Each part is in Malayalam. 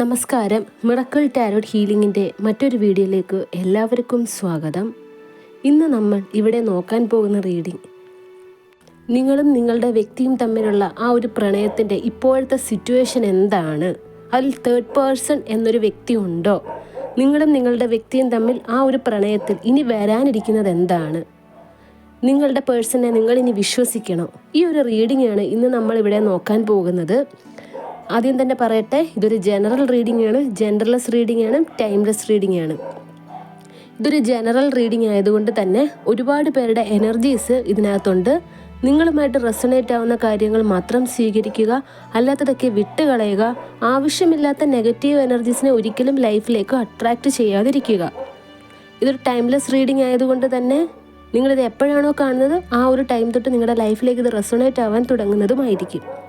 നമസ്കാരം. മിറക്കിൾ ടാരോട്ട് ഹീലിംഗിന്റെ മറ്റൊരു വീഡിയോയിലേക്ക് എല്ലാവർക്കും സ്വാഗതം. ഇന്ന് നമ്മൾ ഇവിടെ നോക്കാൻ പോകുന്ന റീഡിംഗ് നിങ്ങളും നിങ്ങളുടെ വ്യക്തിയും തമ്മിലുള്ള ആ ഒരു പ്രണയത്തിന്റെ ഇപ്പോഴത്തെ സിറ്റുവേഷൻ എന്താണ്? അതിൽ തേർഡ് പേഴ്സൺ എന്നൊരു വ്യക്തി ഉണ്ടോ? നിങ്ങളും നിങ്ങളുടെ വ്യക്തിയും തമ്മിൽ ആ ഒരു പ്രണയത്തിൽ ഇനി വരാനിരിക്കുന്നത് എന്താണ്? നിങ്ങളുടെ പേഴ്സണെ നിങ്ങളിനി വിശ്വസിക്കണോ. ഈ ഒരു റീഡിംഗ് ആണ് ഇന്ന് നമ്മളിവിടെ നോക്കാൻ പോകുന്നത്. ആദ്യം തന്നെ പറയട്ടെ ഇതൊരു ജനറൽ റീഡിംഗ് ആണ്. ജനറൽലെസ് റീഡിംഗ് ആണ് ടൈംലെസ് റീഡിംഗ് ആണ്. ഇതൊരു ജനറൽ റീഡിംഗ് ആയതുകൊണ്ട് തന്നെ ഒരുപാട് പേരുടെ എനർജീസ് ഇതിനകത്തുണ്ട്. നിങ്ങളുമായിട്ട് റെസണേറ്റ് ആവുന്ന കാര്യങ്ങൾ മാത്രം സ്വീകരിക്കുക അല്ലാത്തതൊക്കെ വിട്ടുകളയുക ആവശ്യമില്ലാത്ത നെഗറ്റീവ് എനർജീസിനെ ഒരിക്കലും ലൈഫിലേക്ക് അട്രാക്റ്റ് ചെയ്യാതിരിക്കുക. ഇതൊരു ടൈംലെസ് റീഡിംഗ് ആയതുകൊണ്ട് തന്നെ നിങ്ങളിത് എപ്പോഴാണോ കാണുന്നത് ആ ഒരു ടൈം തൊട്ട് നിങ്ങളുടെ ലൈഫിലേക്ക് ഇത് റെസണേറ്റ് ആവാൻ തുടങ്ങുന്നതുമായിരിക്കും.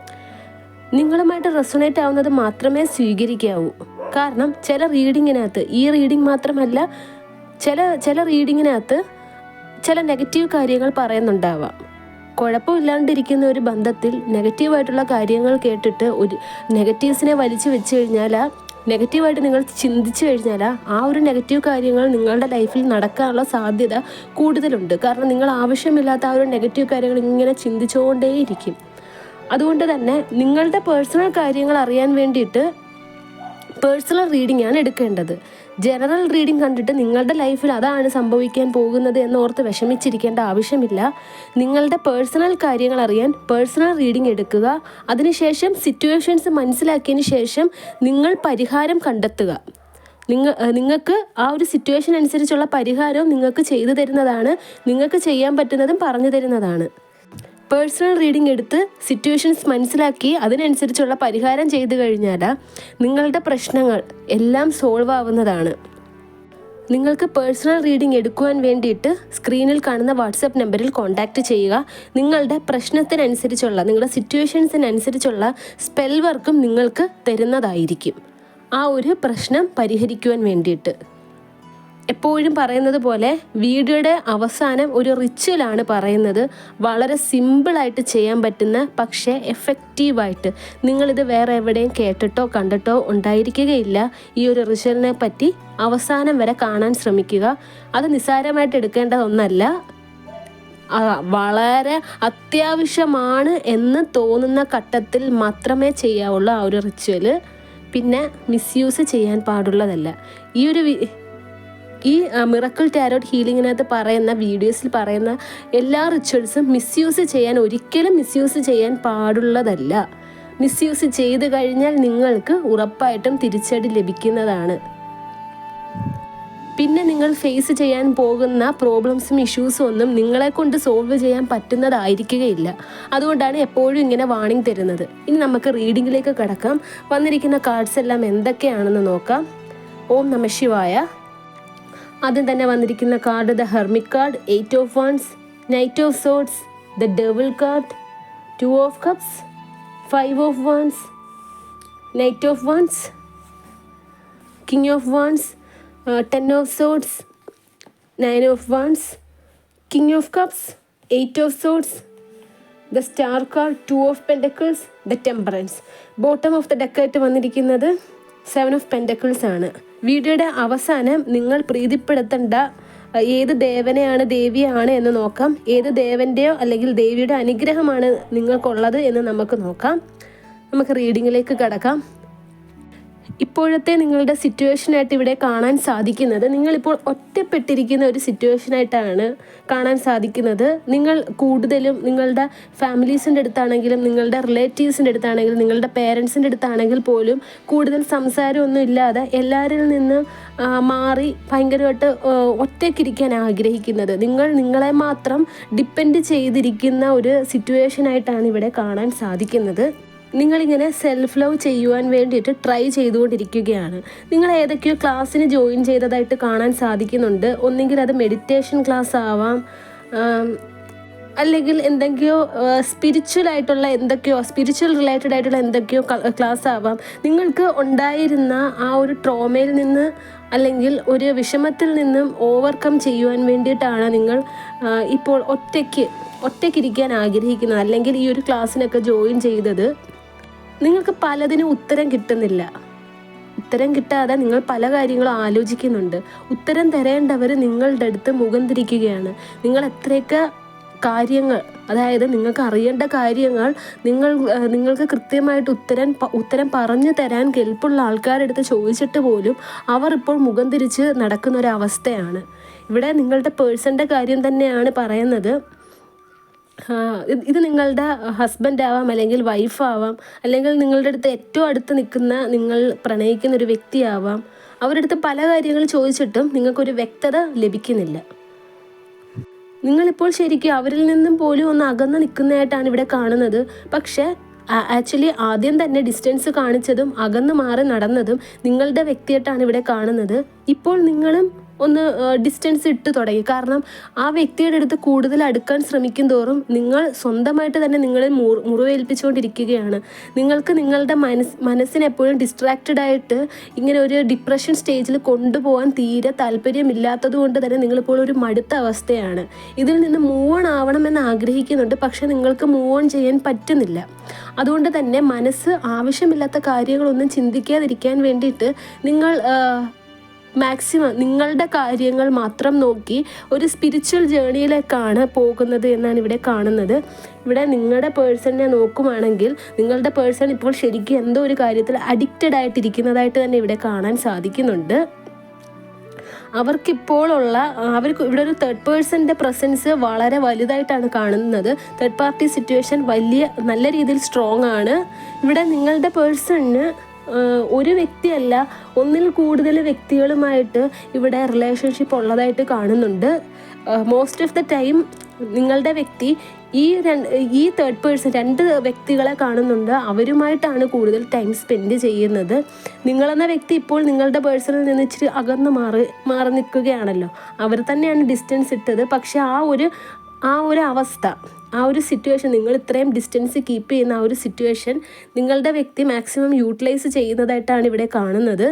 നിങ്ങളുമായിട്ട് റെസൊണേറ്റ് ആവുന്നത് മാത്രമേ സ്വീകരിക്കാവൂ. കാരണം ചില റീഡിങ്ങിനകത്ത് ഈ റീഡിങ് മാത്രമല്ല ചില ചില റീഡിങ്ങിനകത്ത് ചില നെഗറ്റീവ് കാര്യങ്ങൾ പറയുന്നുണ്ടാവാം. കുഴപ്പമില്ലാണ്ടിരിക്കുന്ന ഒരു ബന്ധത്തിൽ നെഗറ്റീവായിട്ടുള്ള കാര്യങ്ങൾ കേട്ടിട്ട് ഒരു നെഗറ്റീവ്സിനെ വലിച്ചു വെച്ച് കഴിഞ്ഞാൽ നെഗറ്റീവായിട്ട് നിങ്ങൾ ചിന്തിച്ചു കഴിഞ്ഞാൽ ആ ഒരു നെഗറ്റീവ് കാര്യങ്ങൾ നിങ്ങളുടെ ലൈഫിൽ നടക്കാനുള്ള സാധ്യത കൂടുതലുണ്ട്. കാരണം നിങ്ങൾ ആവശ്യമില്ലാത്ത ആ ഒരു നെഗറ്റീവ് കാര്യങ്ങൾ ഇങ്ങനെ ചിന്തിച്ചുകൊണ്ടേയിരിക്കും. അതുകൊണ്ട് തന്നെ നിങ്ങളുടെ പേഴ്സണൽ കാര്യങ്ങൾ അറിയാൻ വേണ്ടിയിട്ട് പേഴ്സണൽ റീഡിംഗ് ആണ് എടുക്കേണ്ടത്. ജനറൽ റീഡിംഗ് കണ്ടിട്ട് നിങ്ങളുടെ ലൈഫിൽ അതാണ് സംഭവിക്കാൻ പോകുന്നത് എന്ന് ഓർത്ത് വിഷമിച്ചിരിക്കേണ്ട ആവശ്യമില്ല. നിങ്ങളുടെ പേഴ്സണൽ കാര്യങ്ങൾ അറിയാൻ പേഴ്സണൽ റീഡിംഗ് എടുക്കുക. അതിനുശേഷം സിറ്റുവേഷൻസ് മനസ്സിലാക്കിയതിന് ശേഷം നിങ്ങൾ പരിഹാരം കണ്ടെത്തുക. നിങ്ങൾ നിങ്ങൾക്ക് ആ ഒരു സിറ്റുവേഷൻ അനുസരിച്ചുള്ള പരിഹാരവും നിങ്ങൾക്ക് ചെയ്തു തരുന്നതാണ്. നിങ്ങൾക്ക് ചെയ്യാൻ പറ്റുന്നതും പറഞ്ഞു തരുന്നതാണ്. പേഴ്സണൽ റീഡിംഗ് എടുത്ത് സിറ്റുവേഷൻസ് മനസ്സിലാക്കി അതിനനുസരിച്ചുള്ള പരിഹാരം ചെയ്തു കഴിഞ്ഞാൽ നിങ്ങളുടെ പ്രശ്നങ്ങൾ എല്ലാം സോൾവ് ആവുന്നതാണ് നിങ്ങൾക്ക് പേഴ്സണൽ റീഡിംഗ് എടുക്കുവാൻ വേണ്ടിയിട്ട് സ്ക്രീനിൽ കാണുന്ന വാട്സപ്പ് നമ്പറിൽ കോൺടാക്റ്റ് ചെയ്യുക. നിങ്ങളുടെ പ്രശ്നത്തിനനുസരിച്ചുള്ള നിങ്ങളുടെ സിറ്റുവേഷൻസിനനുസരിച്ചുള്ള സ്പെൽ വർക്കും നിങ്ങൾക്ക് തരുന്നതായിരിക്കും. ആ ഒരു പ്രശ്നം പരിഹരിക്കുവാൻ വേണ്ടിയിട്ട്. എപ്പോഴും പറയുന്നത് പോലെ വീഡിയോയുടെ അവസാനം ഒരു റിച്വലാണ് പറയുന്നത്. വളരെ സിമ്പിളായിട്ട് ചെയ്യാൻ പറ്റുന്ന പക്ഷേ എഫക്റ്റീവായിട്ട് നിങ്ങളിത് വേറെ എവിടെയും കേട്ടിട്ടോ കണ്ടിട്ടോ ഉണ്ടായിരിക്കുകയില്ല. ഈ ഒരു റിച്വലിനെ പറ്റി അവസാനം വരെ കാണാൻ ശ്രമിക്കുക. അത് നിസ്സാരമായിട്ട് എടുക്കേണ്ട ഒന്നല്ല. വളരെ അത്യാവശ്യമാണ് എന്ന് തോന്നുന്ന ഘട്ടത്തിൽ മാത്രമേ ചെയ്യാവുള്ളൂ ആ ഒരു റിച്വൽ പിന്നെ മിസ്യൂസ് ചെയ്യാൻ പാടുള്ളതല്ല. ഈ ഒരു ഈ മിറക്കിൾ ടാരോട്ട് ഹീലിങ്ങിനകത്ത് പറയുന്ന വീഡിയോസിൽ പറയുന്ന എല്ലാ റിച്വൽസും മിസ്യൂസ് ചെയ്യാൻ ഒരിക്കലും മിസ്യൂസ് ചെയ്യാൻ പാടുള്ളതല്ല. മിസ്യൂസ് ചെയ്തു കഴിഞ്ഞാൽ നിങ്ങൾക്ക് ഉറപ്പായിട്ടും തിരിച്ചടി ലഭിക്കുന്നതാണ്. പിന്നെ നിങ്ങൾ ഫേസ് ചെയ്യാൻ പോകുന്ന പ്രോബ്ലംസും ഇഷ്യൂസും ഒന്നും നിങ്ങളെ കൊണ്ട് സോൾവ് ചെയ്യാൻ പറ്റുന്നതായിരിക്കുകയില്ല. അതുകൊണ്ടാണ് എപ്പോഴും ഇങ്ങനെ വാണിംഗ് തരുന്നത്. ഇനി നമുക്ക് റീഡിങ്ങിലേക്ക് കടക്കാം. വന്നിരിക്കുന്ന കാർഡ്സ് എല്ലാം എന്തൊക്കെയാണെന്ന് നോക്കാം. ഓം നമ ശിവായ. ആദ്യം തന്നെ വന്നിരിക്കുന്ന card the hermit card eight of wands knight of swords the double card two of cups five of wands knight of wands king of wands ten of swords nine of wands king of cups eight of swords the star card two of pentacles the temperance bottom of the ഡെക്കായിട്ട് വന്നിരിക്കുന്നത് സെവൻ ഓഫ് പെൻഡക്കിൾസ് ആണ്. വീഡിയോയുടെ അവസാനം നിങ്ങൾ പ്രീതിപ്പെടുത്തേണ്ട ഏത് ദേവനെയാണ് ദേവിയാണ് എന്ന് നോക്കാം. ഏത് ദേവന്റെയോ അല്ലെങ്കിൽ ദേവിയുടെ അനുഗ്രഹമാണ് നിങ്ങൾക്കുള്ളത് എന്ന് നമുക്ക് നോക്കാം. നമുക്ക് റീഡിങ്ങിലേക്ക് കടക്കാം. ഇപ്പോഴത്തെ നിങ്ങളുടെ സിറ്റുവേഷനായിട്ട് ഇവിടെ കാണാൻ സാധിക്കുന്നത് നിങ്ങളിപ്പോൾ ഒറ്റപ്പെട്ടിരിക്കുന്ന ഒരു സിറ്റുവേഷനായിട്ടാണ് കാണാൻ സാധിക്കുന്നത്. നിങ്ങൾ കൂടുതലും നിങ്ങളുടെ ഫാമിലീസിന്റെ അടുത്താണെങ്കിലും നിങ്ങളുടെ റിലേറ്റീവ്സിന്റെ അടുത്താണെങ്കിലും നിങ്ങളുടെ പേരൻസിന്റെ അടുത്താണെങ്കിൽ പോലും കൂടുതൽ സംസാരമൊന്നും ഇല്ലാതെ എല്ലാവരിൽ നിന്നും മാറി ഭയങ്കരമായിട്ട് ഒറ്റയ്ക്കിരിക്കാൻ ആഗ്രഹിക്കുന്നത്. നിങ്ങൾ നിങ്ങളെ മാത്രം ഡിപ്പെൻഡ് ചെയ്തിരിക്കുന്ന ഒരു സിറ്റുവേഷനായിട്ടാണ് ഇവിടെ കാണാൻ സാധിക്കുന്നത്. നിങ്ങളിങ്ങനെ സെൽഫ് ലവ് ചെയ്യുവാൻ വേണ്ടിയിട്ട് ട്രൈ ചെയ്തുകൊണ്ടിരിക്കുകയാണ്. നിങ്ങൾ ഏതൊക്കെയോ ക്ലാസ്സിന് ജോയിൻ ചെയ്തതായിട്ട് കാണാൻ സാധിക്കുന്നുണ്ട്. ഒന്നെങ്കിൽ അത് മെഡിറ്റേഷൻ ക്ലാസ് ആവാം. അല്ലെങ്കിൽ എന്തൊക്കെയോ സ്പിരിച്വൽ ആയിട്ടുള്ള എന്തൊക്കെയോ സ്പിരിച്വൽ റിലേറ്റഡ് ആയിട്ടുള്ള എന്തൊക്കെയോ ക്ലാസ് ആവാം. നിങ്ങൾക്ക് ഉണ്ടായിരുന്ന ആ ഒരു ട്രോമയിൽ നിന്ന് അല്ലെങ്കിൽ ഒരു വിഷമത്തിൽ നിന്നും ഓവർകം ചെയ്യുവാൻ വേണ്ടിയിട്ടാണ് നിങ്ങൾ ഇപ്പോൾ ഒറ്റയ്ക്ക് ഒറ്റയ്ക്കിരിക്കാൻ ആഗ്രഹിക്കുന്നത്. അല്ലെങ്കിൽ ഈ ഒരു ക്ലാസ്സിനൊക്കെ ജോയിൻ ചെയ്തത്. നിങ്ങൾക്ക് പലതിനും ഉത്തരം കിട്ടുന്നില്ല. ഉത്തരം കിട്ടാതെ നിങ്ങൾ പല കാര്യങ്ങളും ആലോചിക്കുന്നുണ്ട്. ഉത്തരം തരേണ്ടവർ നിങ്ങളുടെ അടുത്ത് മുഖം തിരിക്കുകയാണ്. നിങ്ങൾ എത്രയൊക്കെ കാര്യങ്ങൾ അതായത് നിങ്ങൾക്ക് അറിയേണ്ട കാര്യങ്ങൾ നിങ്ങൾ നിങ്ങൾക്ക് കൃത്യമായിട്ട് ഉത്തരം ഉത്തരം പറഞ്ഞു തരാൻ കെൽപ്പുള്ള ആൾക്കാരുടെ അടുത്ത് ചോദിച്ചിട്ട് പോലും അവർ ഇപ്പോൾ മുഖം തിരിച്ച് നടക്കുന്ന ഒരു അവസ്ഥയാണ് ഇവിടെ നിങ്ങളുടെ പേഴ്സന്റെ കാര്യം തന്നെയാണ് പറയുന്നത്. ഇത് നിങ്ങളുടെ ഹസ്ബൻഡ് ആവാം അല്ലെങ്കിൽ വൈഫ് ആവാം അല്ലെങ്കിൽ നിങ്ങളുടെ അടുത്ത് ഏറ്റവും അടുത്ത് നിൽക്കുന്ന നിങ്ങൾ പ്രണയിക്കുന്ന ഒരു വ്യക്തിയാവാം അവരുടെ അടുത്ത് പല കാര്യങ്ങൾ ചോദിച്ചിട്ടും നിങ്ങൾക്കൊരു വ്യക്തത ലഭിക്കുന്നില്ല. നിങ്ങളിപ്പോൾ ശരിക്കും അവരിൽ നിന്നും പോലും ഒന്ന് അകന്ന് നിൽക്കുന്നതായിട്ടാണ് ഇവിടെ കാണുന്നത്. പക്ഷേ ആക്ച്വലി ആദ്യം തന്നെ ഡിസ്റ്റൻസ് കാണിച്ചതും അകന്ന് മാറി നടന്നതും നിങ്ങളുടെ വ്യക്തിയായിട്ടാണ് ഇവിടെ കാണുന്നത്. ഇപ്പോൾ നിങ്ങളും ഒന്ന് ഡിസ്റ്റൻസ് ഇട്ട് തുടങ്ങി. കാരണം ആ വ്യക്തിയുടെ അടുത്ത് കൂടുതൽ അടുക്കാൻ ശ്രമിക്കും തോറും നിങ്ങൾ സ്വന്തമായിട്ട് തന്നെ നിങ്ങളെ മുറിവേൽപ്പിച്ചുകൊണ്ടിരിക്കുകയാണ്. നിങ്ങൾക്ക് നിങ്ങളുടെ മനസ് മനസ്സിനെപ്പോഴും ഡിസ്ട്രാക്റ്റഡ് ആയിട്ട് ഇങ്ങനെ ഒരു ഡിപ്രഷൻ സ്റ്റേജിൽ കൊണ്ടുപോകാൻ തീരെ താല്പര്യമില്ലാത്തത് കൊണ്ട് തന്നെ നിങ്ങളിപ്പോൾ ഒരു മടുത്ത അവസ്ഥയാണ്. ഇതിൽ നിന്ന് മൂവ് ഓൺ ആവണമെന്ന് ആഗ്രഹിക്കുന്നുണ്ട് പക്ഷേ നിങ്ങൾക്ക് മൂവ് ഓൺ ചെയ്യാൻ പറ്റുന്നില്ല. അതുകൊണ്ട് തന്നെ മനസ്സ് ആവശ്യമില്ലാത്ത കാര്യങ്ങളൊന്നും ചിന്തിക്കാതിരിക്കാൻ വേണ്ടിയിട്ട് നിങ്ങൾ മാക്സിമം നിങ്ങളുടെ കാര്യങ്ങൾ മാത്രം നോക്കി ഒരു സ്പിരിച്വൽ ജേണിയിലേക്കാണ് പോകുന്നത് എന്നാണ് ഇവിടെ കാണുന്നത്. ഇവിടെ നിങ്ങളുടെ പേഴ്സണിനെ നോക്കുവാണെങ്കിൽ നിങ്ങളുടെ പേഴ്സൺ ഇപ്പോൾ ശരിക്കും എന്തോ ഒരു കാര്യത്തിൽ അഡിക്റ്റഡ് ആയിട്ടിരിക്കുന്നതായിട്ട് തന്നെ ഇവിടെ കാണാൻ സാധിക്കുന്നുണ്ട്. അവർക്കിപ്പോഴുള്ള അവർക്ക് ഇവിടെ ഒരു തേർഡ് പേഴ്സന്റെ പ്രസൻസ് വളരെ വലുതായിട്ടാണ് കാണുന്നത്. തേർഡ് പാർട്ടി സിറ്റുവേഷൻ വലിയ നല്ല രീതിയിൽ സ്ട്രോങ് ആണ്. ഇവിടെ നിങ്ങളുടെ പേഴ്സണിന് ഒരു വ്യക്തിയല്ല ഒന്നിൽ കൂടുതൽ വ്യക്തികളുമായിട്ട് ഇവിടെ റിലേഷൻഷിപ്പ് ഉള്ളതായിട്ട് കാണുന്നുണ്ട്. മോസ്റ്റ് ഓഫ് ദ ടൈം നിങ്ങളുടെ വ്യക്തി ഈ ഈ തേർഡ് പേഴ്സൺ രണ്ട് വ്യക്തികളെ കാണുന്നുണ്ട്. അവരുമായിട്ടാണ് കൂടുതൽ ടൈം സ്പെൻഡ് ചെയ്യുന്നത്. നിങ്ങളെന്ന വ്യക്തി ഇപ്പോൾ നിങ്ങളുടെ പേഴ്സണിൽ നിന്ന് ഇച്ചിരി അകന്ന് മാറി മാറി നിൽക്കുകയാണല്ലോ. അവർ തന്നെയാണ് ഡിസ്റ്റൻസ് ഇട്ടത്. പക്ഷെ ആ ഒരു ആ ഒരു അവസ്ഥ ആ ഒരു സിറ്റുവേഷൻ നിങ്ങൾ ഇത്രയും ഡിസ്റ്റൻസ് കീപ്പ് ചെയ്യുന്ന ആ ഒരു സിറ്റുവേഷൻ നിങ്ങളുടെ വ്യക്തി മാക്സിമം യൂട്ടിലൈസ് ചെയ്യുന്നതായിട്ടാണ് ഇവിടെ കാണുന്നത്.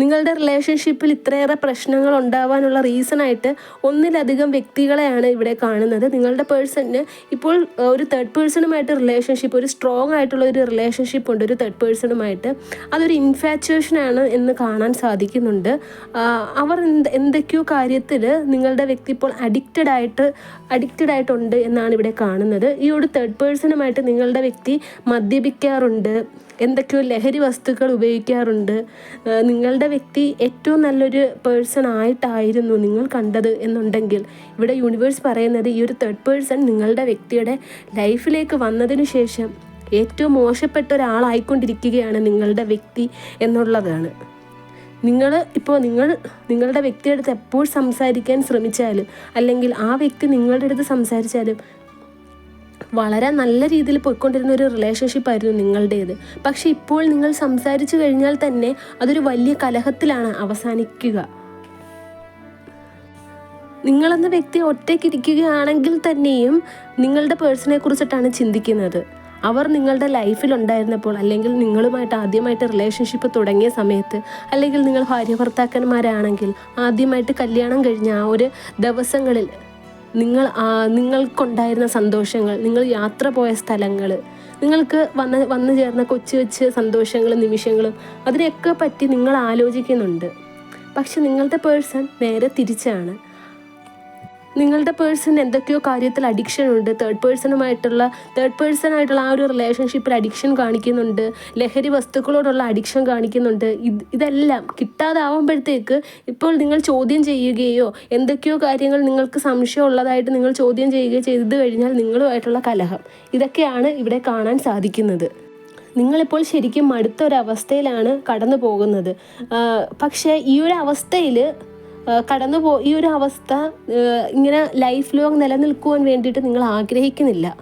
നിങ്ങളുടെ റിലേഷൻഷിപ്പിൽ ഇത്രയേറെ പ്രശ്നങ്ങൾ ഉണ്ടാവാനുള്ള റീസണായിട്ട് ഒന്നിലധികം വ്യക്തികളെയാണ് ഇവിടെ കാണുന്നത്. നിങ്ങളുടെ പേഴ്സണിന് ഇപ്പോൾ ഒരു തേർഡ് പേഴ്സണുമായിട്ട് റിലേഷൻഷിപ്പ് ഒരു സ്ട്രോങ് ആയിട്ടുള്ള ഒരു റിലേഷൻഷിപ്പ് ഉണ്ട് ഒരു തേർഡ് പേഴ്സണുമായിട്ട് അതൊരു ഇൻഫാച്ചുവേഷനാണ് എന്ന് കാണാൻ സാധിക്കുന്നുണ്ട്. അവർ എന്ത് എന്തൊക്കെയോ കാര്യത്തിൽ നിങ്ങളുടെ വ്യക്തി ഇപ്പോൾ അഡിക്റ്റഡ് ആയിട്ട് അഡിക്റ്റഡ് ആയിട്ടുണ്ട് എന്നാണ് ഇവിടെ കാണുന്നത്. ഈ ഒരു തേർഡ് പേഴ്സണുമായിട്ട് നിങ്ങളുടെ വ്യക്തി മദ്യപിക്കാറുണ്ട്. എന്തൊക്കെയോ ലഹരി വസ്തുക്കൾ ഉപയോഗിക്കാറുണ്ട്. നിങ്ങളുടെ വ്യക്തി ഏറ്റവും നല്ലൊരു പേഴ്സൺ ആയിട്ടായിരുന്നു നിങ്ങൾ കണ്ടത് എന്നുണ്ടെങ്കിൽ ഇവിടെ യൂണിവേഴ്സ് പറയുന്നത് ഈ ഒരു തേർഡ് പേഴ്സൺ നിങ്ങളുടെ വ്യക്തിയുടെ ലൈഫിലേക്ക് വന്നതിന് ശേഷം ഏറ്റവും മോശപ്പെട്ട ഒരാളായിക്കൊണ്ടിരിക്കുകയാണ് നിങ്ങളുടെ വ്യക്തി എന്നുള്ളതാണ്. നിങ്ങൾ ഇപ്പോൾ നിങ്ങൾ നിങ്ങളുടെ വ്യക്തിയുടെ അടുത്ത് എപ്പോൾ സംസാരിക്കാൻ ശ്രമിച്ചാലും അല്ലെങ്കിൽ ആ വ്യക്തി നിങ്ങളുടെ അടുത്ത് സംസാരിച്ചാലും വളരെ നല്ല രീതിയിൽ പോയിക്കൊണ്ടിരുന്ന ഒരു റിലേഷൻഷിപ്പ് ആയിരുന്നു നിങ്ങളുടേത്. പക്ഷെ ഇപ്പോൾ നിങ്ങൾ സംസാരിച്ചു കഴിഞ്ഞാൽ തന്നെ അതൊരു വലിയ കലഹത്തിലാണ് അവസാനിക്കുക. നിങ്ങളെന്ന വ്യക്തി ഒറ്റയ്ക്കിരിക്കുകയാണെങ്കിൽ തന്നെയും നിങ്ങളുടെ പേഴ്സണെ കുറിച്ചിട്ടാണ് ചിന്തിക്കുന്നത്. അവർ നിങ്ങളുടെ ലൈഫിൽ ഉണ്ടായിരുന്നപ്പോൾ അല്ലെങ്കിൽ നിങ്ങളുമായിട്ട് ആദ്യമായിട്ട് റിലേഷൻഷിപ്പ് തുടങ്ങിയ സമയത്ത് അല്ലെങ്കിൽ നിങ്ങൾ ഭാര്യ ഭർത്താക്കന്മാരാണെങ്കിൽ ആദ്യമായിട്ട് കല്യാണം കഴിഞ്ഞ ആ ഒരു ദിവസങ്ങളിൽ നിങ്ങൾ നിങ്ങൾക്കുണ്ടായിരുന്ന സന്തോഷങ്ങൾ നിങ്ങൾ യാത്ര പോയ സ്ഥലങ്ങൾ നിങ്ങൾക്ക് വന്ന് വന്നു ചേർന്ന കൊച്ചു കൊച്ചു സന്തോഷങ്ങളും നിമിഷങ്ങളും അതിനെയൊക്കെ പറ്റി നിങ്ങൾ ആലോചിക്കുന്നുണ്ട്. പക്ഷെ നിങ്ങളുടെ പേഴ്സൺ നേരെ തിരിച്ചാണ്. നിങ്ങളുടെ പേഴ്സൺ എന്തൊക്കെയോ കാര്യത്തിൽ അഡിക്ഷൻ ഉണ്ട്. തേർഡ് പേഴ്സണുമായിട്ടുള്ള തേർഡ് പേഴ്സൺ ആയിട്ടുള്ള ആ ഒരു റിലേഷൻഷിപ്പിൽ അഡിക്ഷൻ കാണിക്കുന്നുണ്ട്. ലഹരി വസ്തുക്കളോടുള്ള അഡിക്ഷൻ കാണിക്കുന്നുണ്ട്. ഇത് ഇതെല്ലാം കിട്ടാതാവുമ്പോഴത്തേക്ക് ഇപ്പോൾ നിങ്ങൾ ചോദ്യം ചെയ്യുകയോ എന്തൊക്കെയോ കാര്യങ്ങൾ നിങ്ങൾക്ക് സംശയമുള്ളതായിട്ട് നിങ്ങൾ ചോദ്യം ചെയ്യുകയോ ചെയ്ത് കഴിഞ്ഞാൽ നിങ്ങളുമായിട്ടുള്ള കലഹം. ഇതൊക്കെയാണ് ഇവിടെ കാണാൻ സാധിക്കുന്നത്. നിങ്ങളിപ്പോൾ ശരിക്കും മടുത്ത ഒരവസ്ഥയിലാണ് കടന്നു പോകുന്നത് പക്ഷേ ഈ ഒരു അവസ്ഥയിൽ കടന്നു പോ ഈ ഒരു അവസ്ഥ ഇങ്ങനെ ലൈഫ് ലോങ് നിലനിൽക്കുവാൻ വേണ്ടിയിട്ട് നിങ്ങൾ ആഗ്രഹിക്കുന്നില്ല.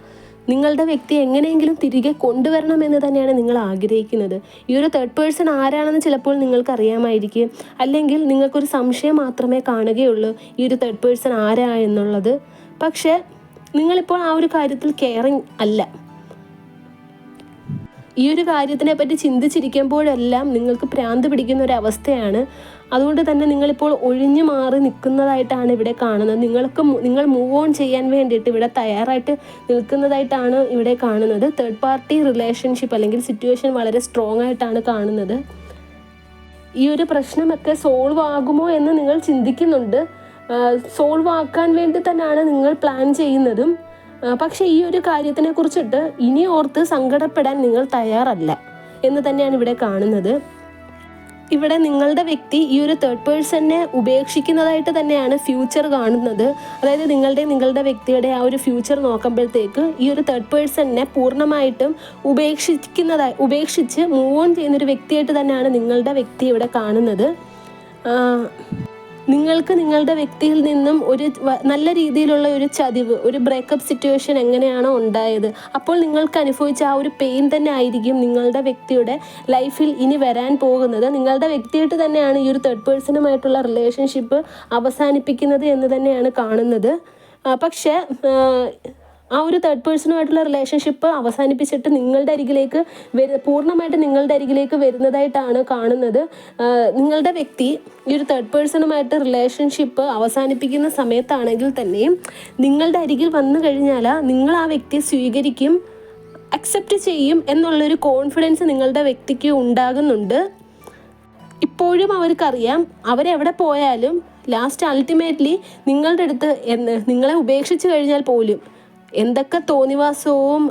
നിങ്ങളുടെ വ്യക്തി എങ്ങനെയെങ്കിലും തിരികെ കൊണ്ടുവരണം എന്ന് തന്നെയാണ് നിങ്ങൾ ആഗ്രഹിക്കുന്നത്. ഈ ഒരു തേർഡ് പേഴ്സൺ ആരാണെന്ന് ചിലപ്പോൾ നിങ്ങൾക്ക് അറിയാമായിരിക്കും. അല്ലെങ്കിൽ നിങ്ങൾക്കൊരു സംശയം മാത്രമേ കാണുകയുള്ളൂ ഈ ഒരു തേർഡ് പേഴ്സൺ ആരാ എന്നുള്ളത്. പക്ഷേ നിങ്ങളിപ്പോൾ ആ ഒരു കാര്യത്തിൽ കെയറിങ് അല്ല. ഈ ഒരു കാര്യത്തിനെ പറ്റി ചിന്തിച്ചിരിക്കുമ്പോഴെല്ലാം നിങ്ങൾക്ക് ഭ്രാന്ത് പിടിക്കുന്ന ഒരു അവസ്ഥയാണ് അതുകൊണ്ട് തന്നെ നിങ്ങളിപ്പോൾ ഒഴിഞ്ഞു മാറി നിൽക്കുന്നതായിട്ടാണ് ഇവിടെ കാണുന്നത്. നിങ്ങൾക്ക് നിങ്ങൾ മൂവ് ഓൺ ചെയ്യാൻ വേണ്ടിയിട്ട് ഇവിടെ തയ്യാറായിട്ട് നിൽക്കുന്നതായിട്ടാണ് ഇവിടെ കാണുന്നത്. തേർഡ് പാർട്ടി റിലേഷൻഷിപ്പ് അല്ലെങ്കിൽ സിറ്റുവേഷൻ വളരെ സ്ട്രോങ് ആയിട്ടാണ് കാണുന്നത്. ഈ ഒരു പ്രശ്നമൊക്കെ സോൾവ് ആകുമോ എന്ന് നിങ്ങൾ ചിന്തിക്കുന്നുണ്ട്. സോൾവ് ആക്കാൻ വേണ്ടി തന്നെയാണ് നിങ്ങൾ പ്ലാൻ ചെയ്യുന്നതും. പക്ഷേ ഈ ഒരു കാര്യത്തിനെ കുറിച്ചിട്ട് ഇനി ഓർത്ത് സങ്കടപ്പെടാൻ നിങ്ങൾ തയ്യാറല്ല എന്ന് തന്നെയാണ് ഇവിടെ കാണുന്നത്. ഇവിടെ നിങ്ങളുടെ വ്യക്തി ഈ ഒരു തേർഡ് പേഴ്സണിനെ ഉപേക്ഷിക്കുന്നതായിട്ട് തന്നെയാണ് ഫ്യൂച്ചർ കാണുന്നത്. അതായത് നിങ്ങളുടെ നിങ്ങളുടെ വ്യക്തിയുടെ ആ ഒരു ഫ്യൂച്ചർ നോക്കുമ്പോഴത്തേക്ക് ഈ ഒരു തേർഡ് പേഴ്സണിനെ പൂർണമായിട്ടും ഉപേക്ഷിക്കുന്നതായി ഉപേക്ഷിച്ച് മൂവ് ഓൺ ചെയ്യുന്ന ഒരു വ്യക്തിയായിട്ട് തന്നെയാണ് നിങ്ങളുടെ വ്യക്തി ഇവിടെ കാണുന്നത്. നിങ്ങൾക്ക് നിങ്ങളുടെ വ്യക്തിയിൽ നിന്നും ഒരു നല്ല രീതിയിലുള്ള ഒരു ചതിവ് ഒരു ബ്രേക്കപ്പ് സിറ്റുവേഷൻ എങ്ങനെയാണോ ഉണ്ടായത് അപ്പോൾ നിങ്ങൾക്ക് അനുഭവിച്ച ആ ഒരു പെയിൻ തന്നെ ആയിരിക്കും നിങ്ങളുടെ വ്യക്തിയുടെ ലൈഫിൽ ഇനി വരാൻ പോകുന്നത്. നിങ്ങളുടെ വ്യക്തിയായിട്ട് തന്നെയാണ് ഈ ഒരു തേർഡ് പേഴ്സണുമായിട്ടുള്ള റിലേഷൻഷിപ്പ് അവസാനിപ്പിക്കുന്നത് എന്ന് തന്നെയാണ് കാണുന്നത്. പക്ഷേ ആ, ഒരു തേർഡ് പേഴ്സണുമായിട്ടുള്ള റിലേഷൻഷിപ്പ് അവസാനിപ്പിച്ചിട്ട് നിങ്ങളുടെ അരികിലേക്ക് വരു പൂർണമായിട്ട് നിങ്ങളുടെ അരികിലേക്ക് വരുന്നതായിട്ടാണ് കാണുന്നത്. നിങ്ങളുടെ വ്യക്തി ഈ ഒരു തേർഡ് പേഴ്സണുമായിട്ട് റിലേഷൻഷിപ്പ് അവസാനിപ്പിക്കുന്ന സമയത്താണെങ്കിൽ തന്നെയും നിങ്ങളുടെ അരികിൽ വന്നു കഴിഞ്ഞാൽ നിങ്ങൾ ആ വ്യക്തിയെ സ്വീകരിക്കും അക്സെപ്റ്റ് ചെയ്യും എന്നുള്ളൊരു കോൺഫിഡൻസ് നിങ്ങളുടെ വ്യക്തിക്ക് ഉണ്ടാകുന്നുണ്ട്. ഇപ്പോഴും അവർക്കറിയാം അവരെവിടെ പോയാലും ലാസ്റ്റ് അൾട്ടിമേറ്റ്ലി നിങ്ങളുടെ അടുത്ത് എന്ന് നിങ്ങളെ ഉപേക്ഷിച്ച് കഴിഞ്ഞാൽ പോലും എന്തൊക്കെ തോന്നിവാസവും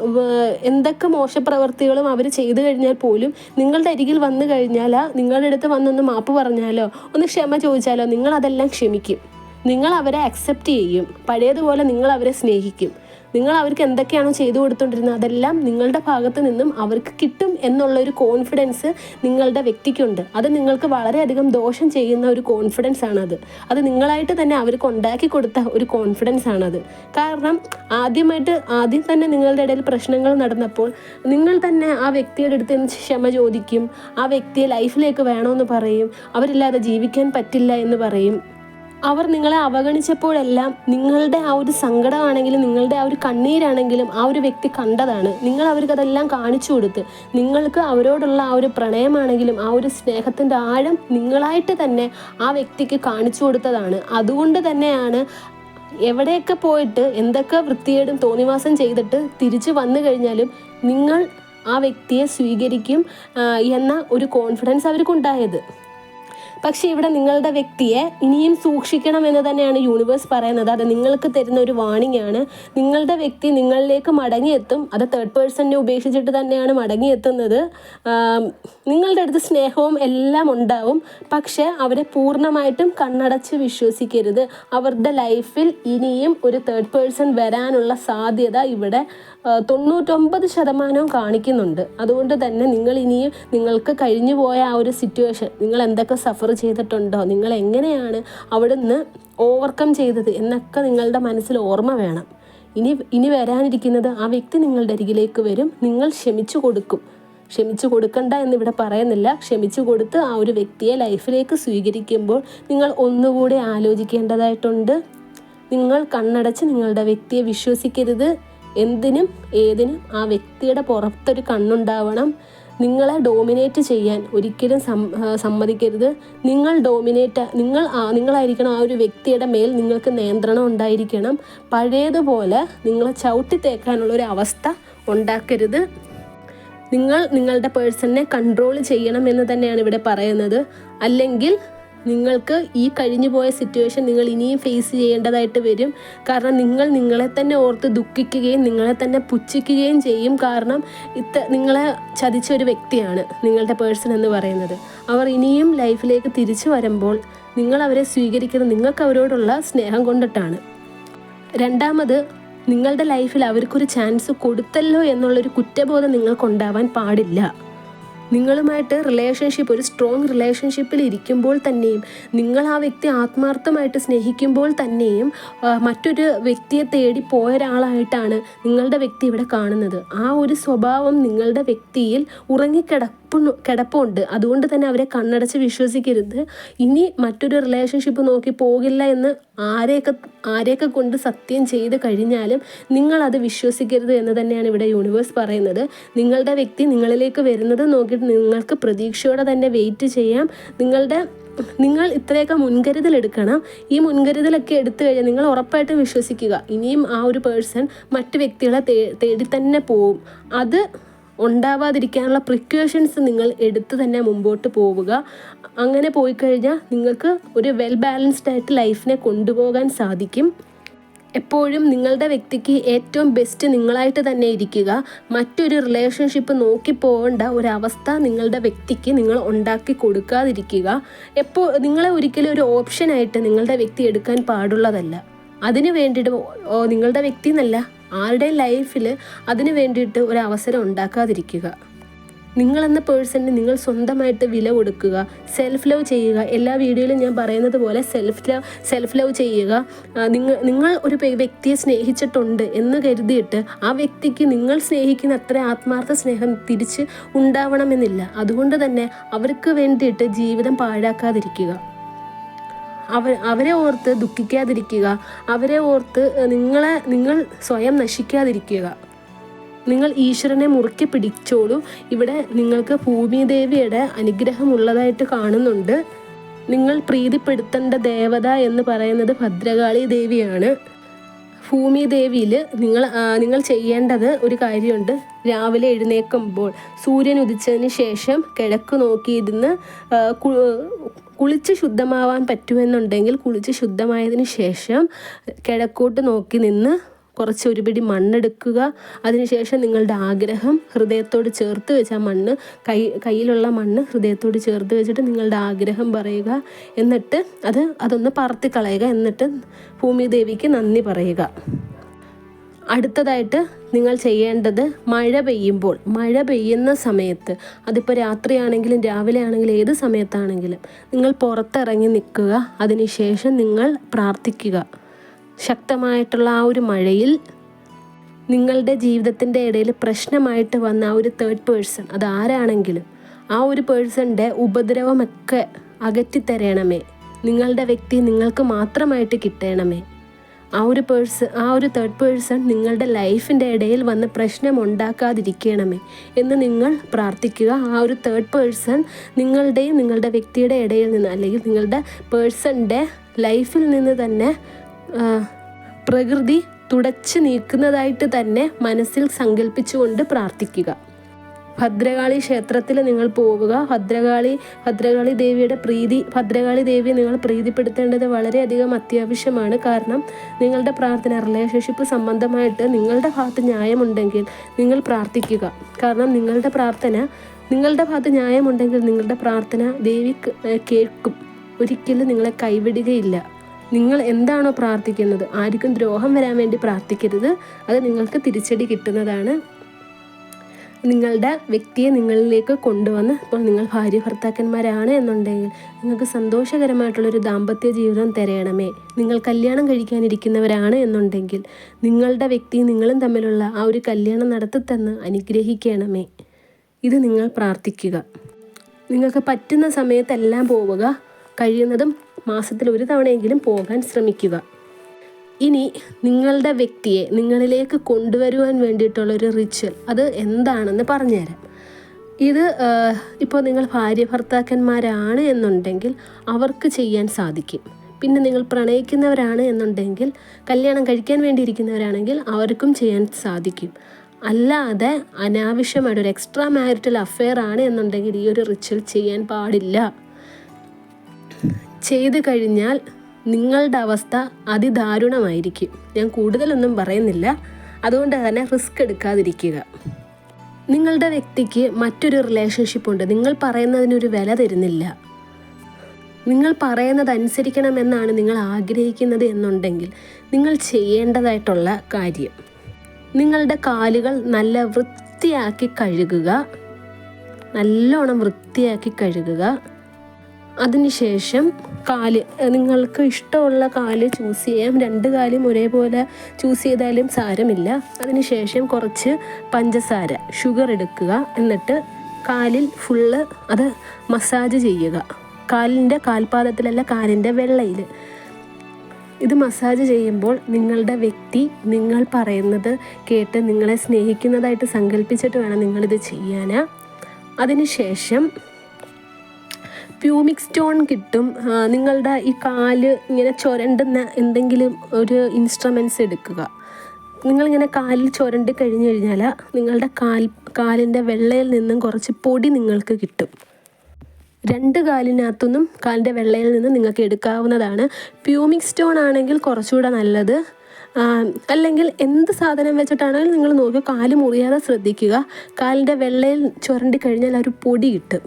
എന്തൊക്കെ മോശപ്രവർത്തികളും അവർ ചെയ്തു കഴിഞ്ഞാൽ പോലും നിങ്ങളുടെ അരികിൽ വന്നു കഴിഞ്ഞാൽ നിങ്ങളുടെ അടുത്ത് വന്നൊന്ന് മാപ്പ് പറഞ്ഞാലോ? ഒന്ന് ക്ഷമ ചോദിച്ചാലോ? നിങ്ങൾ അതെല്ലാം ക്ഷമിക്കും. നിങ്ങൾ അവരെ അക്സെപ്റ്റ് ചെയ്യും. പഴയതുപോലെ നിങ്ങൾ അവരെ സ്നേഹിക്കും. നിങ്ങൾ അവർക്ക് എന്തൊക്കെയാണോ ചെയ്തു കൊടുത്തുകൊണ്ടിരുന്നത് അതെല്ലാം നിങ്ങളുടെ ഭാഗത്ത് നിന്നും അവർക്ക് കിട്ടും എന്നുള്ള ഒരു കോൺഫിഡൻസ് നിങ്ങളുടെ വ്യക്തിക്കുണ്ട്. അത് നിങ്ങൾക്ക് വളരെയധികം ദോഷം ചെയ്യുന്ന ഒരു കോൺഫിഡൻസ് ആണത്. അത് നിങ്ങളായിട്ട് തന്നെ അവർക്ക് ഉണ്ടാക്കി കൊടുത്ത ഒരു കോൺഫിഡൻസ് ആണത്. കാരണം ആദ്യമായിട്ട് ആദ്യം തന്നെ നിങ്ങളുടെ ഇടയിൽ പ്രശ്നങ്ങൾ നടന്നപ്പോൾ നിങ്ങൾ തന്നെ ആ വ്യക്തിയുടെ അടുത്ത് ക്ഷമ ചോദിക്കും? ആ വ്യക്തിയെ ലൈഫിലേക്ക് വേണമെന്ന് പറയും. അവരില്ലാതെ ജീവിക്കാൻ പറ്റില്ല എന്ന് പറയും. അവർ നിങ്ങളെ അവഗണിച്ചപ്പോഴെല്ലാം നിങ്ങളുടെ ആ ഒരു സങ്കടമാണെങ്കിലും നിങ്ങളുടെ ആ ഒരു കണ്ണീരാണെങ്കിലും ആ ഒരു വ്യക്തി കണ്ടതാണ്. നിങ്ങൾ അവർക്ക് അതെല്ലാം കാണിച്ചു കൊടുത്ത് നിങ്ങൾക്ക് അവരോടുള്ള ആ ഒരു പ്രണയമാണെങ്കിലും ആ ഒരു സ്നേഹത്തിന്റെ ആഴം നിങ്ങളായിട്ട് തന്നെ ആ വ്യക്തിക്ക് കാണിച്ചു കൊടുത്തതാണ്. അതുകൊണ്ട് തന്നെയാണ് എവിടെയൊക്കെ പോയിട്ട് എന്തൊക്കെ വൃത്തികേടും തോന്നിവാസം ചെയ്തിട്ട് തിരിച്ചു വന്നു കഴിഞ്ഞാലും നിങ്ങൾ ആ വ്യക്തിയെ സ്വീകരിക്കും എന്ന ഒരു കോൺഫിഡൻസ് അവർക്കുണ്ടായത്. പക്ഷേ ഇവിടെ നിങ്ങളുടെ വ്യക്തിയെ ഇനിയും സൂക്ഷിക്കണം എന്ന് തന്നെയാണ് യൂണിവേഴ്സ് പറയുന്നത്. അത് നിങ്ങൾക്ക് തരുന്ന ഒരു വാണിംഗ് ആണ്. നിങ്ങളുടെ വ്യക്തി നിങ്ങളിലേക്ക് മടങ്ങിയെത്തും. അത് തേർഡ് പേഴ്സണിനെ ഉപേക്ഷിച്ചിട്ട് തന്നെയാണ് മടങ്ങിയെത്തുന്നത്. നിങ്ങളുടെ അടുത്ത് സ്നേഹവും എല്ലാം ഉണ്ടാവും. പക്ഷേ അവരെ പൂർണമായിട്ടും കണ്ണടച്ച് വിശ്വസിക്കരുത്. അവരുടെ ലൈഫിൽ ഇനിയും ഒരു തേർഡ് പേഴ്സൺ വരാനുള്ള സാധ്യത ഇവിടെ തൊണ്ണൂറ്റൊമ്പത് ശതമാനവും കാണിക്കുന്നുണ്ട്. അതുകൊണ്ട് തന്നെ നിങ്ങൾ ഇനിയും നിങ്ങൾക്ക് കഴിഞ്ഞു പോയ ആ ഒരു സിറ്റുവേഷൻ നിങ്ങൾ എന്തൊക്കെ സഫർ ചെയ്തിട്ടുണ്ടോ നിങ്ങൾ എങ്ങനെയാണ് അവിടുന്ന് ഓവർകം ചെയ്തത് എന്നൊക്കെ നിങ്ങളുടെ മനസ്സിൽ ഓർമ്മ വേണം. ഇനി ഇനി വരാനിരിക്കുന്നത് ആ വ്യക്തി നിങ്ങളുടെ അരികിലേക്ക് വരും നിങ്ങൾ ക്ഷമിച്ചു കൊടുക്കും. ക്ഷമിച്ചു കൊടുക്കണ്ട എന്നിവിടെ പറയുന്നില്ല. ക്ഷമിച്ചു കൊടുത്ത് ആ ഒരു വ്യക്തിയെ ലൈഫിലേക്ക് സ്വീകരിക്കുമ്പോൾ നിങ്ങൾ ഒന്നുകൂടി ആലോചിക്കേണ്ടതായിട്ടുണ്ട്. നിങ്ങൾ കണ്ണടച്ച് നിങ്ങളുടെ വ്യക്തിയെ വിശ്വസിക്കരുത്. എന്തിനും ഏതിനും ആ വ്യക്തിയുടെ പുറത്തൊരു കണ്ണുണ്ടാവണം. നിങ്ങളെ ഡോമിനേറ്റ് ചെയ്യാൻ ഒരിക്കലും സമ്മതിക്കരുത്. നിങ്ങൾ ഡോമിനേറ്റ് നിങ്ങൾ നിങ്ങളായിരിക്കണം ആ ഒരു വ്യക്തിയുടെ മേൽ നിങ്ങൾക്ക് നിയന്ത്രണം ഉണ്ടായിരിക്കണം. പഴയതുപോലെ നിങ്ങളെ ചവിട്ടി തേക്കാനുള്ള ഒരു അവസ്ഥ ഉണ്ടാക്കരുത്. നിങ്ങൾ നിങ്ങളുടെ പേഴ്സണിനെ കൺട്രോൾ ചെയ്യണം എന്ന് തന്നെയാണ് ഇവിടെ പറയുന്നത്. അല്ലെങ്കിൽ നിങ്ങൾക്ക് ഈ കഴിഞ്ഞു പോയ സിറ്റുവേഷൻ നിങ്ങൾ ഇനിയും ഫേസ് ചെയ്യേണ്ടതായിട്ട് വരും. കാരണം നിങ്ങൾ നിങ്ങളെ തന്നെ ഓർത്ത് ദുഃഖിക്കുകയും നിങ്ങളെ തന്നെ പുച്ഛിക്കുകയും ചെയ്യും. കാരണം ഇത്ത നിങ്ങളെ ചതിച്ച ഒരു വ്യക്തിയാണ് നിങ്ങളുടെ പേഴ്സൺ എന്ന് പറയുന്നത്. അവർ ഇനിയും ലൈഫിലേക്ക് തിരിച്ചു വരുമ്പോൾ നിങ്ങൾ അവരെ സ്വീകരിക്കുന്നത് നിങ്ങൾക്ക് അവരോടുള്ള സ്നേഹം കൊണ്ടിട്ടാണ്. രണ്ടാമത് നിങ്ങളുടെ ലൈഫിൽ അവർക്കൊരു ചാൻസ് കൊടുത്തല്ലോ എന്നുള്ളൊരു കുറ്റബോധം നിങ്ങൾക്കുണ്ടാവാൻ പാടില്ല. നിങ്ങളുമായിട്ട് റിലേഷൻഷിപ്പ് ഒരു സ്ട്രോങ് റിലേഷൻഷിപ്പിൽ ഇരിക്കുമ്പോൾ തന്നെയും നിങ്ങൾ ആ വ്യക്തി ആത്മാർത്ഥമായിട്ട് സ്നേഹിക്കുമ്പോൾ തന്നെയും മറ്റൊരു വ്യക്തിയെ തേടി പോയ ഒരാളായിട്ടാണ് നിങ്ങളുടെ വ്യക്തി ഇവിടെ കാണുന്നത്. ആ ഒരു സ്വഭാവം നിങ്ങളുടെ വ്യക്തിയിൽ ഉറങ്ങിക്കിടപ്പ് കിടപ്പുണ്ട്. അതുകൊണ്ട് തന്നെ അവരെ കണ്ണടച്ച് വിശ്വസിക്കരുത്. ഇനി മറ്റൊരു റിലേഷൻഷിപ്പ് നോക്കി പോകില്ല എന്ന് ആരെയൊക്കെ ആരെയൊക്കെ കൊണ്ട് സത്യം ചെയ്ത് കഴിഞ്ഞാലും നിങ്ങളത് വിശ്വസിക്കരുത് എന്ന് തന്നെയാണ് ഇവിടെ യൂണിവേഴ്സ് പറയുന്നത്. നിങ്ങളുടെ വ്യക്തി നിങ്ങളിലേക്ക് വരുന്നത് നോക്കിയിട്ട് നിങ്ങൾക്ക് പ്രതീക്ഷയോടെ തന്നെ വെയിറ്റ് ചെയ്യാം. നിങ്ങളുടെ നിങ്ങൾ ഇത്രയൊക്കെ മുൻകരുതൽ എടുക്കണം ഈ മുൻകരുതലൊക്കെ എടുത്തു കഴിഞ്ഞാൽ നിങ്ങൾ ഉറപ്പായിട്ടും വിശ്വസിക്കുക. ഇനിയും ആ ഒരു പേഴ്സൺ മറ്റു വ്യക്തികളെ തേടി തന്നെ പോവും. അത് ഉണ്ടാവാതിരിക്കാനുള്ള പ്രിക്കോഷൻസ് നിങ്ങൾ എടുത്ത് തന്നെ മുമ്പോട്ട് പോവുക. അങ്ങനെ പോയി കഴിഞ്ഞാൽ നിങ്ങൾക്ക് ഒരു വെൽ ബാലൻസ്ഡ് ആയിട്ട് ലൈഫിനെ കൊണ്ടുപോകാൻ സാധിക്കും. എപ്പോഴും നിങ്ങളുടെ വ്യക്തിക്ക് ഏറ്റവും ബെസ്റ്റ് നിങ്ങളായിട്ട് തന്നെ ഇരിക്കുക. മറ്റൊരു റിലേഷൻഷിപ്പ് നോക്കി പോകേണ്ട ഒരവസ്ഥ നിങ്ങളുടെ വ്യക്തിക്ക് നിങ്ങൾ ഉണ്ടാക്കി കൊടുക്കാതിരിക്കുക. എപ്പോൾ നിങ്ങളെ ഒരിക്കലും ഒരു ഓപ്ഷനായിട്ട് നിങ്ങളുടെ വ്യക്തി എടുക്കാൻ പാടുള്ളതല്ല. അതിനു വേണ്ടിയിട്ട് നിങ്ങളുടെ വ്യക്തി എന്നല്ല ആരുടെയും ലൈഫിൽ അതിന് വേണ്ടിയിട്ട് ഒരു അവസരം ഉണ്ടാക്കാതിരിക്കുക. നിങ്ങളെന്ന പേഴ്സണിന് നിങ്ങൾ സ്വന്തമായിട്ട് വില കൊടുക്കുക സെൽഫ് ലവ് ചെയ്യുക. എല്ലാ വീഡിയോയിലും ഞാൻ പറയുന്നത് പോലെ സെൽഫ് ലവ് സെൽഫ് ലവ് ചെയ്യുക. നിങ്ങൾ നിങ്ങൾ ഒരു വ്യക്തിയെ സ്നേഹിച്ചിട്ടുണ്ട് എന്ന് കരുതിയിട്ട് ആ വ്യക്തിക്ക് നിങ്ങൾ സ്നേഹിക്കുന്ന അത്ര ആത്മാർത്ഥ സ്നേഹം തിരിച്ച് ഉണ്ടാവണമെന്നില്ല. അതുകൊണ്ട് തന്നെ അവർക്ക് വേണ്ടിയിട്ട് ജീവിതം പാഴാക്കാതിരിക്കുക. അവ അവരെ ഓർത്ത് ദുഃഖിക്കാതിരിക്കുക അവരെ ഓർത്ത് നിങ്ങളെ നിങ്ങൾ സ്വയം നശിക്കാതിരിക്കുക. നിങ്ങൾ ഈശ്വരനെ മുറുക്കി പിടിച്ചോളൂ. ഇവിടെ നിങ്ങൾക്ക് ഭൂമിദേവിയുടെ അനുഗ്രഹം ഉള്ളതായിട്ട് കാണുന്നുണ്ട്. നിങ്ങൾ പ്രീതിപ്പെടുത്തേണ്ട ദേവത എന്ന് പറയുന്നത് ഭദ്രകാളി ദേവിയാണ്. ഭൂമി ദേവിയിൽ നിങ്ങൾ നിങ്ങൾ ചെയ്യേണ്ടത് ഒരു കാര്യമുണ്ട്. രാവിലെ എഴുന്നേൽക്കുമ്പോൾ സൂര്യൻ ഉദിച്ചതിന് ശേഷം കിഴക്ക് നോക്കിയിരുന്ന് കുളിച്ച് ശുദ്ധമാവാൻ പറ്റുമെന്നുണ്ടെങ്കിൽ കുളിച്ച് ശുദ്ധമായതിന് ശേഷം കിഴക്കോട്ട് നോക്കി നിന്ന് കുറച്ച് ഒരു പിടി മണ്ണെടുക്കുക അതിനുശേഷം നിങ്ങളുടെ ആഗ്രഹം ഹൃദയത്തോട് ചേർത്ത് വെച്ച് ആ മണ്ണ് കൈ കയ്യിലുള്ള മണ്ണ് ഹൃദയത്തോട് ചേർത്ത് വെച്ചിട്ട് നിങ്ങളുടെ ആഗ്രഹം പറയുക. എന്നിട്ട് അത് അതൊന്ന് പറത്തിക്കളയുക. എന്നിട്ട് ഭൂമി ദേവിക്ക് നന്ദി പറയുക. അടുത്തതായിട്ട് നിങ്ങൾ ചെയ്യേണ്ടത് മഴ പെയ്യുമ്പോൾ മഴ പെയ്യുന്ന സമയത്ത് അതിപ്പോൾ രാത്രിയാണെങ്കിലും രാവിലെ ആണെങ്കിലും ഏത് സമയത്താണെങ്കിലും നിങ്ങൾ പുറത്തിറങ്ങി നിൽക്കുക. അതിനുശേഷം നിങ്ങൾ പ്രാർത്ഥിക്കുക. ശക്തമായിട്ടുള്ള ആ ഒരു മഴയിൽ നിങ്ങളുടെ ജീവിതത്തിന്റെ ഇടയിൽ പ്രശ്നമായിട്ട് വന്ന ആ ഒരു തേർഡ് പേഴ്സൺ അത് ആരാണെങ്കിലും ആ ഒരു പേഴ്സണിന്റെ ഉപദ്രവമൊക്കെ അകറ്റിത്തരണമേ. നിങ്ങളുടെ വ്യക്തി നിങ്ങൾക്ക് മാത്രമായിട്ട് കിട്ടണമേ. ആ ഒരു പേഴ്സൺ ആ ഒരു തേർഡ് പേഴ്സൺ നിങ്ങളുടെ ലൈഫിന്റെ ഇടയിൽ വന്ന് പ്രശ്നം ഉണ്ടാക്കാതിരിക്കണമേ എന്ന് നിങ്ങൾ പ്രാർത്ഥിക്കുക. ആ ഒരു തേർഡ് പേഴ്സൺ നിങ്ങളുടെയും നിങ്ങളുടെ വ്യക്തിയുടെ ഇടയിൽ നിന്ന് അല്ലെങ്കിൽ നിങ്ങളുടെ പേഴ്സണിന്റെ ലൈഫിൽ നിന്ന് തന്നെ പ്രകൃതി തുടച്ചു നീക്കുന്നതായിട്ട് തന്നെ മനസ്സിൽ സങ്കല്പിച്ചുകൊണ്ട് പ്രാർത്ഥിക്കുക. ഭദ്രകാളി ക്ഷേത്രത്തിൽ നിങ്ങൾ പോവുക. ഭദ്രകാളി ഭദ്രകാളി ദേവിയുടെ പ്രീതി ഭദ്രകാളി ദേവിയെ നിങ്ങൾ പ്രീതിപ്പെടുത്തേണ്ടത് വളരെയധികം അത്യാവശ്യമാണ്. കാരണം നിങ്ങളുടെ പ്രാർത്ഥന റിലേഷൻഷിപ്പ് സംബന്ധമായിട്ട് നിങ്ങളുടെ ഭാഗത്ത് ന്യായമുണ്ടെങ്കിൽ നിങ്ങൾ പ്രാർത്ഥിക്കുക. കാരണം നിങ്ങളുടെ പ്രാർത്ഥന നിങ്ങളുടെ ഭാഗത്ത് ന്യായമുണ്ടെങ്കിൽ നിങ്ങളുടെ പ്രാർത്ഥന ദേവി കേൾക്കും. ഒരിക്കലും നിങ്ങളെ കൈവിടുകയില്ല. നിങ്ങൾ എന്താണോ പ്രാർത്ഥിക്കുന്നത് ആർക്കും ദ്രോഹം വരാൻ വേണ്ടി പ്രാർത്ഥിക്കരുത്. അത് നിങ്ങൾക്ക് തിരിച്ചടി കിട്ടുന്നതാണ്. നിങ്ങളുടെ വ്യക്തിയെ നിങ്ങളിലേക്ക് കൊണ്ടുവന്ന് ഇപ്പോൾ നിങ്ങൾ ഭാര്യ ഭർത്താക്കന്മാരാണ് എന്നുണ്ടെങ്കിൽ നിങ്ങൾക്ക് സന്തോഷകരമായിട്ടുള്ളൊരു ദാമ്പത്യ ജീവിതം തരയണമേ. നിങ്ങൾ കല്യാണം കഴിക്കാനിരിക്കുന്നവരാണ് എന്നുണ്ടെങ്കിൽ നിങ്ങളുടെ വ്യക്തിയും നിങ്ങളും തമ്മിലുള്ള ആ ഒരു കല്യാണം നടത്തിത്തന്ന് അനുഗ്രഹിക്കണമേ. ഇത് നിങ്ങൾ പ്രാർത്ഥിക്കുക. നിങ്ങൾക്ക് പറ്റുന്ന സമയത്തെല്ലാം പോവുക. കഴിയുന്നതും മാസത്തിൽ ഒരു തവണയെങ്കിലും പോകാൻ ശ്രമിക്കുക. ഇനി നിങ്ങളുടെ വ്യക്തിയെ നിങ്ങളിലേക്ക് കൊണ്ടുവരുവാൻ വേണ്ടിയിട്ടുള്ള ഒരു റിച്വൽ അത് എന്താണെന്ന് പറഞ്ഞുതരാം. ഇത് ഇപ്പോൾ നിങ്ങൾ ഭാര്യ ഭർത്താക്കന്മാരാണ് എന്നുണ്ടെങ്കിൽ അവർക്ക് ചെയ്യാൻ സാധിക്കും. പിന്നെ നിങ്ങൾ പ്രണയിക്കുന്നവരാണ് എന്നുണ്ടെങ്കിൽ കല്യാണം കഴിക്കാൻ വേണ്ടിയിരിക്കുന്നവരാണെങ്കിൽ അവർക്കും ചെയ്യാൻ സാധിക്കും. അല്ലാതെ അനാവശ്യമായിട്ട് ഒരു എക്സ്ട്രാ മാരിറ്റൽ അഫെയർ ആണ് എന്നുണ്ടെങ്കിൽ ഈ ഒരു റിച്വൽ ചെയ്യാൻ പാടില്ല. ചെയ്തു കഴിഞ്ഞാൽ നിങ്ങളുടെ അവസ്ഥ അതിദാരുണമായിരിക്കും. ഞാൻ കൂടുതലൊന്നും പറയുന്നില്ല. അതുകൊണ്ട് തന്നെ റിസ്ക് എടുക്കാതിരിക്കുക. നിങ്ങളുടെ വ്യക്തിക്ക് മറ്റൊരു റിലേഷൻഷിപ്പ് ഉണ്ട്. നിങ്ങൾ പറയുന്നതിനൊരു വില തരുന്നില്ല. നിങ്ങൾ പറയുന്നത് അനുസരിക്കണമെന്നാണ് നിങ്ങൾ ആഗ്രഹിക്കുന്നത് എന്നുണ്ടെങ്കിൽ നിങ്ങൾ ചെയ്യേണ്ടതായിട്ടുള്ള കാര്യം. നിങ്ങളുടെ കാലുകൾ നല്ല വൃത്തിയാക്കി കഴുകുക. നല്ലോണം വൃത്തിയാക്കി കഴുകുക. അതിനുശേഷം കാൽ നിങ്ങൾക്ക് ഇഷ്ടമുള്ള കാൽ ചൂസ് ചെയ്യാം. രണ്ട് കാലും ഒരേപോലെ ചൂസ് ചെയ്താലും സാരമില്ല. അതിനുശേഷം കുറച്ച് പഞ്ചസാര ഷുഗർ എടുക്കുക. എന്നിട്ട് കാലിൽ ഫുള്ള് അത് മസാജ് ചെയ്യുക. കാലിന്റെ കാൽപാദത്തിലല്ല കാലിന്റെ വെള്ളയിൽ. ഇത് മസാജ് ചെയ്യുമ്പോൾ നിങ്ങളുടെ വ്യക്തി നിങ്ങൾ പറയുന്നത് കേട്ട് നിങ്ങളെ സ്നേഹിക്കുന്നതായിട്ട് സങ്കല്പിച്ചിട്ട് വേണം നിങ്ങളിത് ചെയ്യാൻ അതിനുശേഷം പ്യൂമിക് സ്റ്റോൺ കിട്ടും. നിങ്ങളുടെ ഈ കാൽ ഇങ്ങനെ ചുരണ്ടുന്ന എന്തെങ്കിലും ഒരു ഇൻസ്ട്രുമെന്റ്സ് എടുക്കുക. നിങ്ങളിങ്ങനെ കാലിൽ ചുരണ്ടി കഴിഞ്ഞു കഴിഞ്ഞാൽ നിങ്ങളുടെ കാൽ കാലിന്റെ വെള്ളയിൽ നിന്നും കുറച്ച് പൊടി നിങ്ങൾക്ക് കിട്ടും. രണ്ട് കാലിനകത്തുനിന്നും കാലിന്റെ വെള്ളയിൽ നിന്ന് നിങ്ങൾക്ക് എടുക്കാവുന്നതാണ്. പ്യൂമിക് സ്റ്റോൺ ആണെങ്കിൽ കുറച്ചുകൂടെ നല്ലത്. അല്ലെങ്കിൽ എന്ത് സാധനം വെച്ചിട്ടാണെങ്കിലും നിങ്ങൾ നോക്കി കാൽ മുറിയാതെ ശ്രദ്ധിക്കുക. കാലിന്റെ വെള്ളയിൽ ചുരണ്ടി കഴിഞ്ഞാൽ ഒരു പൊടി കിട്ടും.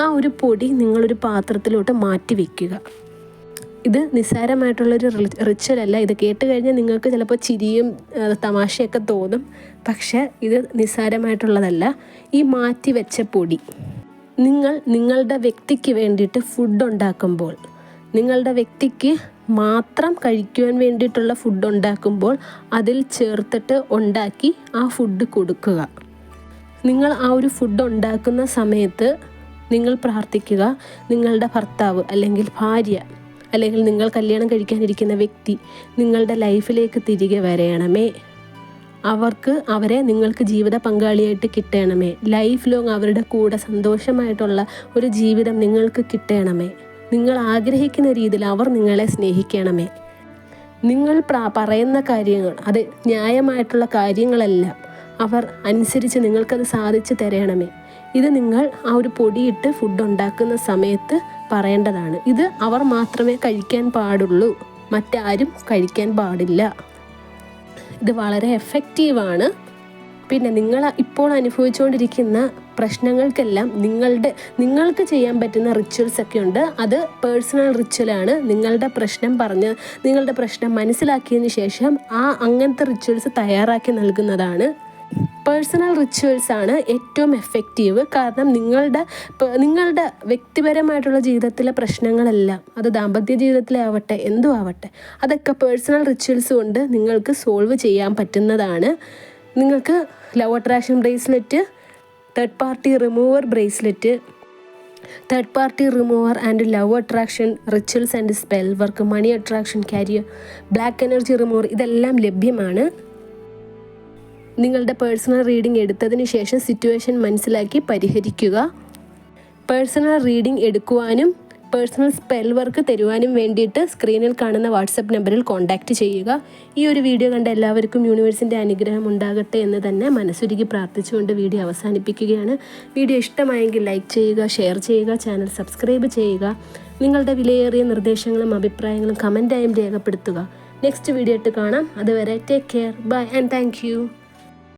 ആ ഒരു പൊടി നിങ്ങളൊരു പാത്രത്തിലോട്ട് മാറ്റി വെക്കുക. ഇത് നിസ്സാരമായിട്ടുള്ളൊരു റിച്വൽ അല്ല. ഇത് കേട്ട് കഴിഞ്ഞാൽ നിങ്ങൾക്ക് ചിലപ്പോൾ ചിരിയും തമാശയൊക്കെ തോന്നും. പക്ഷേ ഇത് നിസ്സാരമായിട്ടുള്ളതല്ല. ഈ മാറ്റി വെച്ച പൊടി. നിങ്ങൾ നിങ്ങളുടെ വ്യക്തിക്ക് വേണ്ടിയിട്ട് ഫുഡ് ഉണ്ടാക്കുമ്പോൾ നിങ്ങളുടെ വ്യക്തിക്ക് മാത്രം കഴിക്കുവാൻ വേണ്ടിയിട്ടുള്ള ഫുഡ് ഉണ്ടാക്കുമ്പോൾ അതിൽ ചേർത്തിട്ട് ഉണ്ടാക്കി ആ ഫുഡ് കൊടുക്കുക. നിങ്ങൾ ആ ഒരു ഫുഡ് ഉണ്ടാക്കുന്ന സമയത്ത് നിങ്ങൾ പ്രാർത്ഥിക്കുക. നിങ്ങളുടെ ഭർത്താവ് അല്ലെങ്കിൽ ഭാര്യ അല്ലെങ്കിൽ നിങ്ങൾ കല്യാണം കഴിക്കാനിരിക്കുന്ന വ്യക്തി നിങ്ങളുടെ ലൈഫിലേക്ക് തിരികെ വരയണമേ. അവർക്ക് അവരെ നിങ്ങൾക്ക് ജീവിത പങ്കാളിയായിട്ട് കിട്ടണമേ. ലൈഫ് ലോങ് അവരുടെ കൂടെ സന്തോഷമായിട്ടുള്ള ഒരു ജീവിതം നിങ്ങൾക്ക് കിട്ടണമേ. നിങ്ങൾ ആഗ്രഹിക്കുന്ന രീതിയിൽ അവർ നിങ്ങളെ സ്നേഹിക്കണമേ. നിങ്ങൾ പറയുന്ന കാര്യങ്ങൾ അത് ന്യായമായിട്ടുള്ള കാര്യങ്ങളെല്ലാം അവർ അനുസരിച്ച് നിങ്ങൾക്കത് സാധിച്ചു തരണമേ. ഇത് നിങ്ങൾ ആ ഒരു പൊടിയിട്ട് ഫുഡ് ഉണ്ടാക്കുന്ന സമയത്ത് പറയേണ്ടതാണ്. ഇത് അവർ മാത്രമേ കഴിക്കാൻ പാടുള്ളൂ. മറ്റാരും കഴിക്കാൻ പാടില്ല. ഇത് വളരെ എഫക്റ്റീവാണ് പിന്നെ നിങ്ങൾ ഇപ്പോൾ അനുഭവിച്ചുകൊണ്ടിരിക്കുന്ന പ്രശ്നങ്ങൾക്കെല്ലാം നിങ്ങളുടെ നിങ്ങൾക്ക് ചെയ്യാൻ പറ്റുന്ന റിച്വൽസ് ഒക്കെ ഉണ്ട്. അത് പേഴ്സണൽ റിച്വലാണ് നിങ്ങളുടെ പ്രശ്നം പറഞ്ഞ് നിങ്ങളുടെ പ്രശ്നം മനസ്സിലാക്കിയതിന് ശേഷം ആ അങ്ങനത്തെ റിച്വൽസ് തയ്യാറാക്കി നൽകുന്നതാണ്. പേഴ്സണൽ റിച്വൽസ് ആണ് ഏറ്റവും എഫക്റ്റീവ് കാരണം നിങ്ങളുടെ നിങ്ങളുടെ വ്യക്തിപരമായിട്ടുള്ള ജീവിതത്തിലെ പ്രശ്നങ്ങളെല്ലാം അത് ദാമ്പത്യ ജീവിതത്തിലെ ആവട്ടെ എന്തും ആവട്ടെ അതൊക്കെ പേഴ്സണൽ റിച്വൽസ് കൊണ്ട് നിങ്ങൾക്ക് സോൾവ് ചെയ്യാൻ പറ്റുന്നതാണ്. നിങ്ങൾക്ക് love attraction bracelet third party remover bracelet third party remover and love attraction rituals and spell work money attraction carrier black energy remover ഇതെല്ലാം ലഭ്യമാണ്. നിങ്ങളുടെ പേഴ്സണൽ റീഡിംഗ് എടുത്തതിന് ശേഷം സിറ്റുവേഷൻ മനസ്സിലാക്കി പരിഹരിക്കുക. പേഴ്സണൽ റീഡിംഗ് എടുക്കുവാനും പേഴ്സണൽ സ്പെൽ വർക്ക് തരുവാനും വേണ്ടിയിട്ട് സ്ക്രീനിൽ കാണുന്ന വാട്സപ്പ് നമ്പറിൽ കോൺടാക്റ്റ് ചെയ്യുക. ഈ ഒരു വീഡിയോ കണ്ട എല്ലാവർക്കും യൂണിവേഴ്സിന്റെ അനുഗ്രഹം ഉണ്ടാകട്ടെ എന്ന് തന്നെ മനസ്സൊരുക്കി പ്രാർത്ഥിച്ചുകൊണ്ട് വീഡിയോ അവസാനിപ്പിക്കുകയാണ്. വീഡിയോ ഇഷ്ടമായെങ്കിൽ ലൈക്ക് ചെയ്യുക ഷെയർ ചെയ്യുക ചാനൽ സബ്സ്ക്രൈബ് ചെയ്യുക. നിങ്ങളുടെ വിലയേറിയ നിർദ്ദേശങ്ങളും അഭിപ്രായങ്ങളും കമന്റായും രേഖപ്പെടുത്തുക. നെക്സ്റ്റ് വീഡിയോ ഇട്ട് കാണാം. അതുവരെ take care bye and thank